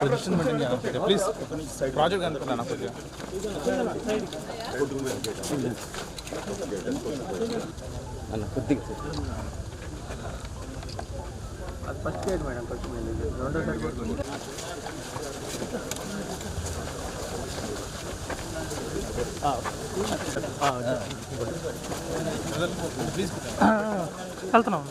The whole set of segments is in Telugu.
పొజిషన్ మెయింటైన్ చేయాలి కొద్దిగా ప్లీజ్ ప్రాజెక్ట్ కనుక్కున్నాను కొద్దిగా అన్న కొద్దిగా అది ఫస్ట్ ఎయిడ్ మేడం రెండో వెళ్తున్నాం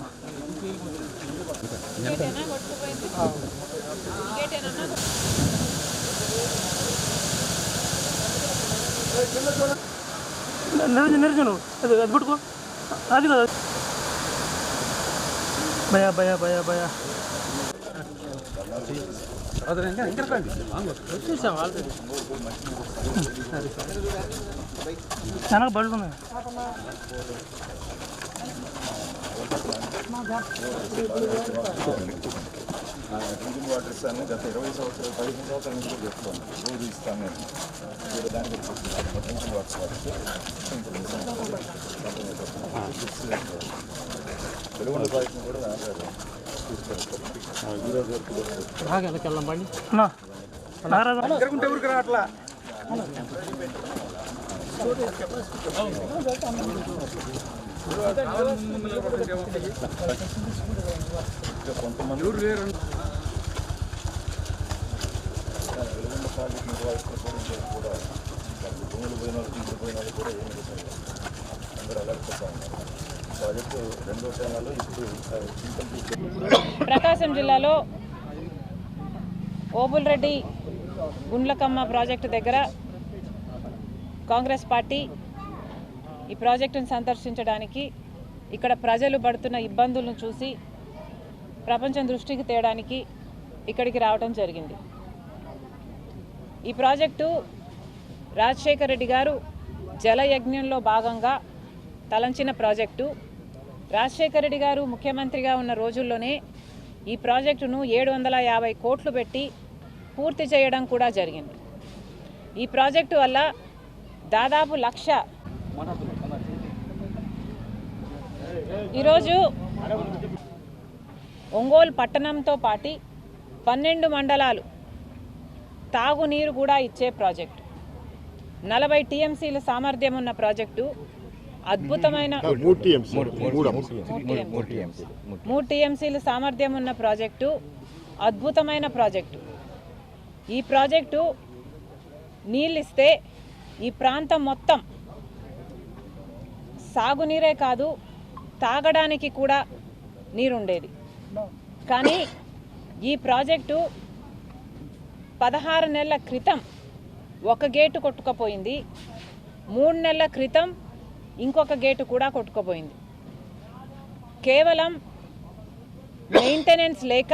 నిరంజన్ నిరంజన్ అది అది పట్టుకో అది కదా భయా భయా భయా భయా చూసాం ఆల్రెడీ చాలా బళ్ళు ఉన్నాయి డ్రింకింగ్ వాటర్ ఇస్తాను గత ఇరవై సంవత్సరాలు పదిహేను సంవత్సరాల నుంచి చెప్తాను రోజు ఇస్తాను నేను మీరు దానికి డ్రింకింగ్ వాటర్ వెలుగుండ ప్రాజెక్ట్ని కూడా ఈరోజు వరకు కూడా వెలుగుండ ప్రాజెక్ట్ కూడా భూములు పోయిన వాళ్ళు ఇంటి పోయిన వాళ్ళు కూడా ఏమి చేశారు అందరూ అలర్ట్ ఉన్నారు ప్రాజెక్టు రెండో టైంలో ఇప్పుడు ప్రకాశం జిల్లాలో ఓబుల్రెడ్డి గుండ్లకమ్మ ప్రాజెక్టు దగ్గర కాంగ్రెస్ పార్టీ ఈ ప్రాజెక్టును సందర్శించడానికి ఇక్కడ ప్రజలు పడుతున్న ఇబ్బందులను చూసి ప్రపంచం దృష్టికి తేయడానికి ఇక్కడికి రావడం జరిగింది. ఈ ప్రాజెక్టు రాజశేఖర రెడ్డి గారు జలయజ్ఞంలో భాగంగా తలంచిన ప్రాజెక్టు. రాజశేఖర రెడ్డి గారు ముఖ్యమంత్రిగా ఉన్న రోజుల్లోనే ఈ ప్రాజెక్టును ఏడు వందల యాభై కోట్లు పెట్టి పూర్తి చేయడం కూడా జరిగింది. ఈ ప్రాజెక్టు వల్ల దాదాపు లక్ష ఈరోజు ఒంగోలు పట్టణంతో పాటి పన్నెండు మండలాలు తాగునీరు కూడా ఇచ్చే ప్రాజెక్టు. నలభై టీఎంసీల సామర్థ్యం ఉన్న ప్రాజెక్టు అద్భుతమైన మూడు టీఎంసీ. మూడు టీఎంసీల సామర్థ్యం ఉన్న ప్రాజెక్టు అద్భుతమైన ప్రాజెక్టు. ఈ ప్రాజెక్టు నీళ్ళు ఇస్తే ఈ ప్రాంతం మొత్తం సాగునీరే కాదు తాగడానికి కూడా నీరుండేది. కానీ ఈ ప్రాజెక్టు పదహారు నెలల క్రితం ఒక గేటు కొట్టుకుపోయింది. మూడు నెలల క్రితం ఇంకొక గేటు కూడా కొట్టుకుపోయింది. కేవలం మెయింటెనెన్స్ లేక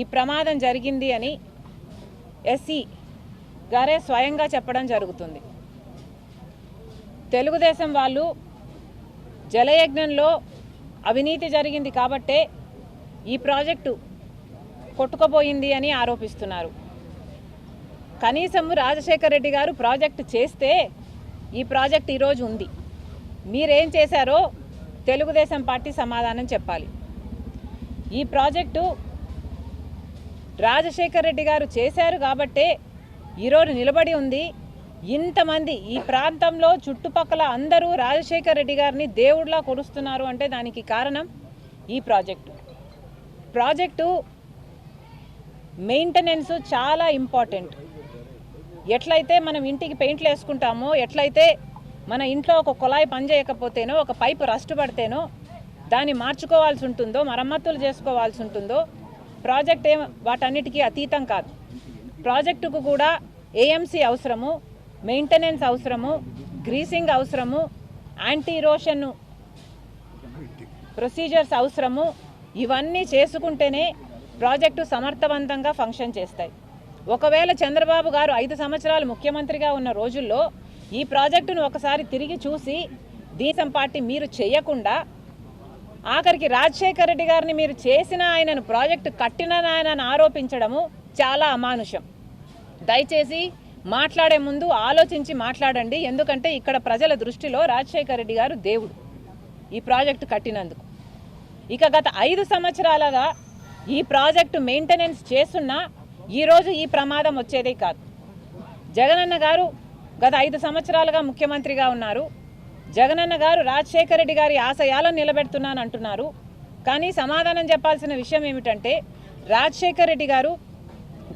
ఈ ప్రమాదం జరిగింది అని ఎస్సీ గారే స్వయంగా చెప్పడం జరుగుతుంది. తెలుగుదేశం వాళ్ళు జలయజ్ఞంలో అవినీతి జరిగింది కాబట్టే ఈ ప్రాజెక్టు కొట్టుకుపోయింది అని ఆరోపిస్తున్నారు. కనీసం రాజశేఖర్ రెడ్డి గారు ప్రాజెక్టు చేస్తే ఈ ప్రాజెక్ట్ ఈరోజు ఉంది. మీరేం చేశారో తెలుగుదేశం పార్టీ సమాధానం చెప్పాలి. ఈ ప్రాజెక్టు రాజశేఖర్ రెడ్డి గారు చేశారు కాబట్టే ఈరోజు నిలబడి ఉంది. ఇంతమంది ఈ ప్రాంతంలో చుట్టుపక్కల అందరూ రాజశేఖర్ రెడ్డి గారిని దేవుడిలా కొలుస్తున్నారు అంటే దానికి కారణం ఈ ప్రాజెక్టు. ప్రాజెక్టు మెయింటెనెన్స్ చాలా ఇంపార్టెంట్. ఎట్లయితే మనం ఇంటికి పెయింట్లు వేసుకుంటామో ఎట్లయితే మన ఇంట్లో ఒక కుళాయి పనిచేయకపోతేనో ఒక పైపు రస్ట్ పడితేనో దాన్ని మార్చుకోవాల్సి ఉంటుందో మరమ్మతులు చేసుకోవాల్సి ఉంటుందో ప్రాజెక్ట్ ఏం వాటన్నిటికీ అతీతం కాదు. ప్రాజెక్టుకు కూడా ఏఎంసీ అవసరము. మెయింటెనెన్స్ అవసరము గ్రీసింగ్ అవసరము యాంటీ ఇరోషన్ ప్రొసీజర్స్ అవసరము ఇవన్నీ చేసుకుంటేనే ప్రాజెక్టు సమర్థవంతంగా ఫంక్షన్ చేస్తాయి. ఒకవేళ చంద్రబాబు గారు ఐదు సంవత్సరాలు ముఖ్యమంత్రిగా ఉన్న రోజుల్లో ఈ ప్రాజెక్టును ఒకసారి తిరిగి చూసి దేశం పార్టీ మీరు చేయకుండా ఆఖరికి రాజశేఖర రెడ్డి గారిని మీరు చేసిన ఆయనను ప్రాజెక్టు కట్టిన ఆయనను ఆరోపించడము చాలా అమానుషం. దయచేసి మాట్లాడే ముందు ఆలోచించి మాట్లాడండి. ఎందుకంటే ఇక్కడ ప్రజల దృష్టిలో రాజశేఖర రెడ్డి గారు దేవుడు. ఈ ప్రాజెక్టు కట్టినందుకు. ఇక గత ఐదు సంవత్సరాలుగా ఈ ప్రాజెక్టు మెయింటెనెన్స్ చేస్తున్నా ఈరోజు ఈ ప్రమాదం వచ్చేదే కాదు. జగనన్న గారు గత ఐదు సంవత్సరాలుగా ముఖ్యమంత్రిగా ఉన్నారు. జగనన్న గారు రాజశేఖర రెడ్డి గారి ఆశయాలను నిలబెడుతున్నాను అంటున్నారు కానీ సమాధానం చెప్పాల్సిన విషయం ఏమిటంటే రాజశేఖర రెడ్డి గారు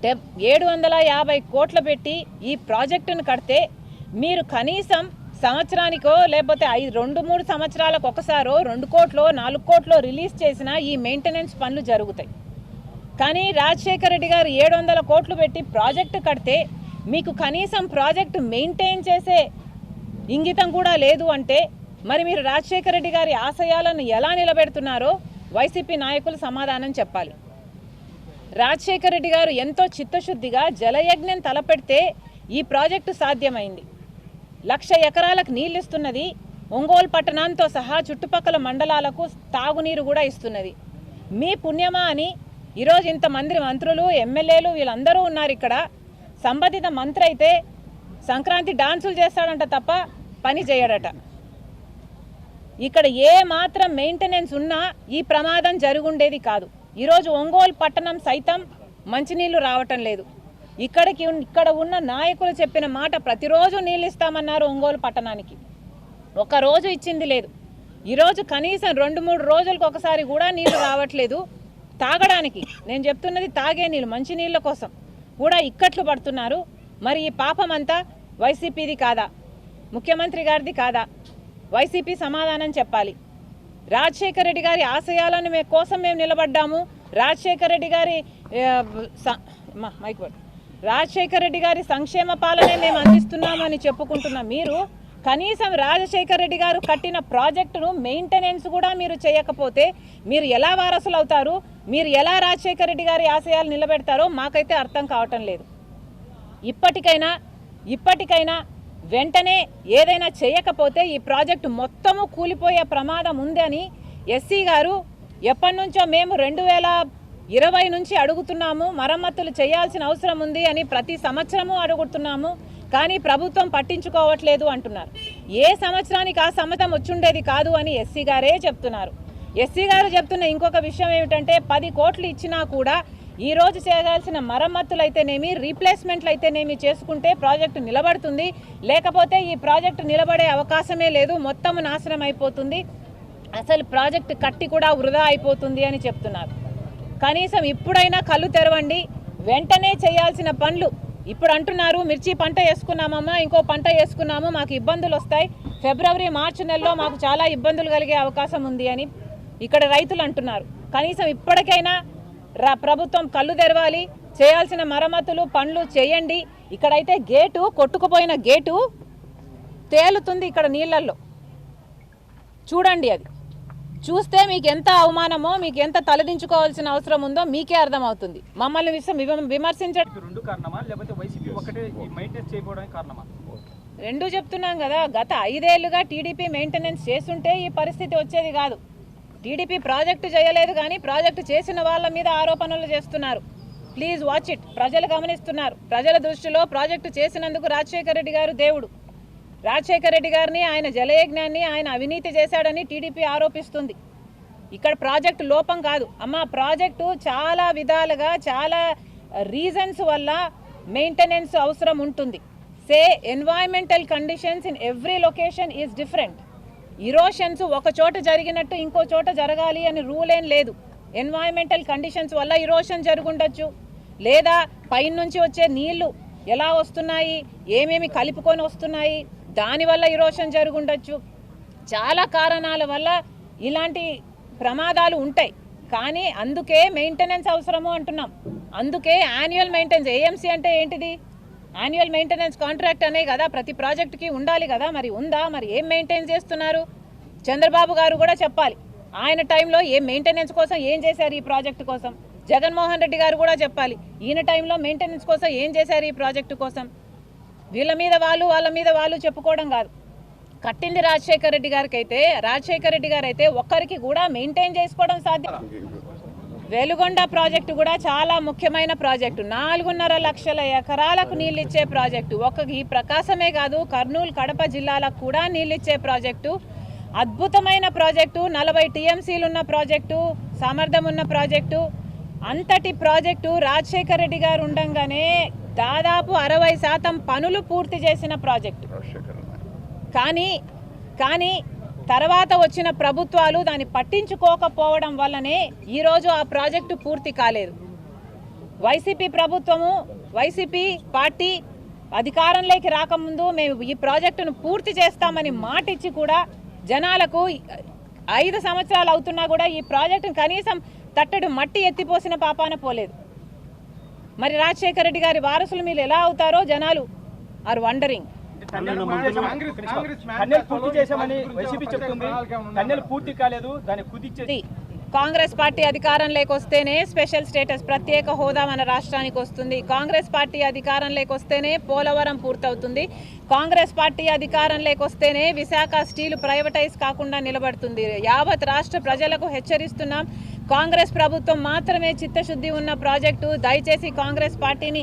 డెబ్ ఏడు వందల యాభై కోట్లు పెట్టి ఈ ప్రాజెక్టును కడితే మీరు కనీసం సంవత్సరానికో లేకపోతే ఐదు రెండు మూడు సంవత్సరాలకు ఒకసారో రెండు కోట్లో నాలుగు కోట్లో రిలీజ్ చేసిన ఈ మెయింటెనెన్స్ పనులు జరుగుతాయి. కానీ రాజశేఖర రెడ్డి గారు ఏడు వందల కోట్లు పెట్టి ప్రాజెక్టు కడితే మీకు కనీసం ప్రాజెక్టు మెయింటైన్ చేసే ఇంగితం కూడా లేదు అంటే మరి మీరు రాజశేఖర రెడ్డి గారి ఆశయాలను ఎలా నిలబెడుతున్నారో వైసీపీ నాయకులు సమాధానం చెప్పాలి. రాజశేఖర రెడ్డి గారు ఎంతో చిత్తశుద్ధిగా జలయజ్ఞం తలపెడితే ఈ ప్రాజెక్టు సాధ్యమైంది. లక్ష ఎకరాలకు నీళ్ళు ఇస్తున్నది ఒంగోలు పట్టణంతో సహా చుట్టుపక్కల మండలాలకు తాగునీరు కూడా ఇస్తున్నది. మీ పుణ్యమా అని ఈరోజు ఇంతమంది మంత్రులు ఎమ్మెల్యేలు వీళ్ళందరూ ఉన్నారు ఇక్కడ. సంబంధిత మంత్రి అయితే సంక్రాంతి డాన్సులు చేస్తాడంట తప్ప పని చేయడట. ఇక్కడ ఏ మాత్రం మెయింటెనెన్స్ ఉన్నా ఈ ప్రమాదం జరుగుండేది కాదు. ఈరోజు ఒంగోలు పట్టణం సైతం మంచినీళ్ళు రావటం లేదు. ఇక్కడికి ఇక్కడ ఉన్న నాయకులు చెప్పిన మాట ప్రతిరోజు నీళ్ళు ఇస్తామన్నారు ఒంగోలు పట్టణానికి. ఒక రోజు ఇచ్చింది లేదు. ఈరోజు కనీసం రెండు మూడు రోజులకు ఒకసారి కూడా నీళ్ళు రావట్లేదు తాగడానికి. నేను చెప్తున్నది తాగే నీళ్ళు మంచి నీళ్ళ కోసం కూడా ఇక్కట్లు పడుతున్నారు. మరి ఈ పాపం అంతా వైసీపీది కాదా? ముఖ్యమంత్రి గారిది కాదా? వైసీపీ సమాధానం చెప్పాలి. రాజశేఖర రెడ్డి గారి ఆశయాలను మే కోసం మేము నిలబడ్డాము. రాజశేఖర రెడ్డి గారి మైక్ రాజశేఖర రెడ్డి గారి సంక్షేమ పాలనే మేము అందిస్తున్నామని చెప్పుకుంటున్న మీరు కనీసం రాజశేఖర రెడ్డి గారు కట్టిన ప్రాజెక్టును మెయింటెనెన్స్ కూడా మీరు చేయకపోతే మీరు ఎలా వారసులు అవుతారు మీరు ఎలా రాజశేఖర రెడ్డి గారి ఆశయాలు నిలబెడతారో మాకైతే అర్థం కావటం లేదు. ఇప్పటికైనా ఇప్పటికైనా వెంటనే ఏదైనా చేయకపోతే ఈ ప్రాజెక్టు మొత్తము కూలిపోయే ప్రమాదం ఉందని ఎస్సీ గారు ఎప్పటి నుంచో మేము రెండు వేల ఇరవై నుంచి అడుగుతున్నాము మరమ్మతులు చేయాల్సిన అవసరం ఉంది అని ప్రతి సంవత్సరము అడుగుతున్నాము కానీ ప్రభుత్వం పట్టించుకోవట్లేదు అంటున్నారు. ఏ సంవత్సరానికి ఆ సమ్మతం వచ్చుండేది కాదు అని ఎస్సీ గారే చెప్తున్నారు. ఎస్సీ గారు చెప్తున్న ఇంకొక విషయం ఏమిటంటే పది కోట్లు ఇచ్చినా కూడా ఈ రోజు చేయాల్సిన మరమ్మతులు అయితేనేమి రీప్లేస్మెంట్లు అయితేనేమి చేసుకుంటే ప్రాజెక్టు నిలబడుతుంది. లేకపోతే ఈ ప్రాజెక్టు నిలబడే అవకాశమే లేదు మొత్తం నాశనం అయిపోతుంది అసలు ప్రాజెక్టు కట్టి కూడా వృధా అయిపోతుంది అని చెప్తున్నారు. కనీసం ఇప్పుడైనా కళ్ళు తెరవండి. వెంటనే చేయాల్సిన పనులు. ఇప్పుడు అంటున్నారు మిర్చి పంట వేసుకున్నామమ్మా ఇంకో పంట వేసుకున్నాము మాకు ఇబ్బందులు వస్తాయి. ఫిబ్రవరి మార్చి నెలలో మాకు చాలా ఇబ్బందులు కలిగే అవకాశం ఉంది అని ఇక్కడ రైతులు అంటున్నారు. కనీసం ఇప్పటికైనా ప్రభుత్వం కళ్ళు తెరవాలి. చేయాల్సిన మరమ్మతులు పనులు చేయండి. ఇక్కడైతే గేటు కొట్టుకుపోయిన గేటు తేలుతుంది ఇక్కడ నీళ్ళల్లో. చూడండి అది. చూస్తే మీకు ఎంత అవమానమో మీకు ఎంత తలదించుకోవాల్సిన అవసరం ఉందో మీకే అర్థమవుతుంది. మమ్మల్ని విమర్శించడం రెండు చెప్తున్నాం కదా గత ఐదేళ్ళుగా టీడీపీ మెయింటెనెన్స్ చేస్తుంటే ఈ పరిస్థితి వచ్చేది కాదు. టీడీపీ ప్రాజెక్టు చేయలేదు కానీ ప్రాజెక్టు చేసిన వాళ్ళ మీద ఆరోపణలు చేస్తున్నారు. ప్లీజ్ వాచ్ ఇట్ ప్రజలు గమనిస్తున్నారు. ప్రజల దృష్టిలో ప్రాజెక్టు చేసినందుకు రాజశేఖర రెడ్డి గారు దేవుడు. రాజశేఖర రెడ్డి గారిని ఆయన జలయజ్ఞాన్ని ఆయన అవినీతి చేశాడని టీడీపీ ఆరోపిస్తుంది. ఇక్కడ ప్రాజెక్టు లోపం కాదు. అమ్మ ప్రాజెక్టు చాలా విధాలుగా చాలా రీజన్స్ వల్ల మెయింటెనెన్స్ అవసరం ఉంటుంది. Say environmental conditions in every location is different erosions ఒక చోట జరిగినట్టు ఇంకో చోట జరగాలి అని రూల్ ఏం లేదు. ఎన్వైరన్మెంటల్ కండిషన్స్ వల్ల ఇరోషన్ జరుగుండొచ్చు. లేదా పైనుంచి వచ్చే నీళ్ళు ఎలా వస్తున్నాయి ఏమేమి కలుపుకొని వస్తున్నాయి దానివల్ల ఇరోషన్ జరుగుండొచ్చు. చాలా కారణాల వల్ల ఇలాంటి ప్రమాదాలు ఉంటాయి. కానీ అందుకే మెయింటెనెన్స్ అవసరము అంటున్నాం. అందుకే యాన్యువల్ మెయింటెనెన్స్ ఏఎంసీ అంటే ఏంటిది? యాన్యువల్ మెయింటెనెన్స్ కాంట్రాక్ట్ అనే కదా ప్రతి ప్రాజెక్టుకి ఉండాలి కదా మరి ఉందా మరి ఏం మెయింటైన్ చేస్తున్నారు? చంద్రబాబు గారు కూడా చెప్పాలి. ఆయన టైంలో ఏం మెయింటెనెన్స్ కోసం ఏం చేశారు ఈ ప్రాజెక్టు కోసం? జగన్మోహన్ రెడ్డి గారు కూడా చెప్పాలి. ఈయన టైంలో మెయింటెనెన్స్ కోసం ఏం చేశారు ఈ ప్రాజెక్టు కోసం? వీళ్ళ మీద వాళ్ళు వాళ్ళ మీద వాళ్ళు చెప్పుకోవడం కాదు. కట్టింది రాజశేఖర రెడ్డి గారికి అయితే రాజశేఖర రెడ్డి గారు అయితే ఒక్కరికి కూడా మెయింటైన్ చేసుకోవడం సాధ్యం. వెలుగొండ ప్రాజెక్టు కూడా చాలా ముఖ్యమైన ప్రాజెక్టు. నాలుగున్నర లక్షల ఎకరాలకు నీళ్ళు ఇచ్చే ప్రాజెక్టు. ఒక ఈ ప్రకాశమే కాదు కర్నూలు కడప జిల్లాలకు కూడా నీళ్ళు ఇచ్చే ప్రాజెక్టు. అద్భుతమైన ప్రాజెక్టు నలభై టీఎంసీలు ఉన్న ప్రాజెక్టు సామర్థ్యం ఉన్న ప్రాజెక్టు. అంతటి ప్రాజెక్టు రాజశేఖర రెడ్డి గారు ఉండంగానే దాదాపు అరవై శాతం పనులు పూర్తి చేసిన ప్రాజెక్టు. కానీ కానీ తర్వాత వచ్చిన ప్రభుత్వాలు దాన్ని పట్టించుకోకపోవడం వల్లనే ఈరోజు ఆ ప్రాజెక్టు పూర్తి కాలేదు. వైసీపీ ప్రభుత్వము వైసీపీ పార్టీ అధికారంలోకి రాకముందు మేము ఈ ప్రాజెక్టును పూర్తి చేస్తామని మాట ఇచ్చి కూడా జనాలకు ఐదు సంవత్సరాలు అవుతున్నా కూడా ఈ ప్రాజెక్టును కనీసం తట్టడు మట్టి ఎత్తిపోసిన పాపాన పోలేదు. మరి రాజశేఖర రెడ్డి గారి వారసులు మీరు ఎలా అవుతారో జనాలు ఆర్ వండరింగ్. టన్నెల్ పూర్తి చేశామని వైసీపీ చెప్తుంది. టన్నెల్ పూర్తి కాలేదు. దాన్ని కుదిచ్చేసి ఇది కాంగ్రెస్ పార్టీ అధికారంలోకి వస్తేనే స్పెషల్ స్టేటస్ ప్రత్యేక హోదా మన రాష్ట్రానికి వస్తుంది. కాంగ్రెస్ పార్టీ అధికారంలోకి వస్తేనే పోలవరం పూర్తవుతుంది. కాంగ్రెస్ పార్టీ అధికారంలోకి వస్తేనే విశాఖ స్టీల్ ప్రైవేటైజ్ కాకుండా నిలబడుతుంది. యావత్ రాష్ట్ర ప్రజలకు హెచ్చరిస్తున్నాం. కాంగ్రెస్ ప్రభుత్వం మాత్రమే చిత్తశుద్ధి ఉన్న ప్రాజెక్టు. దయచేసి కాంగ్రెస్ పార్టీని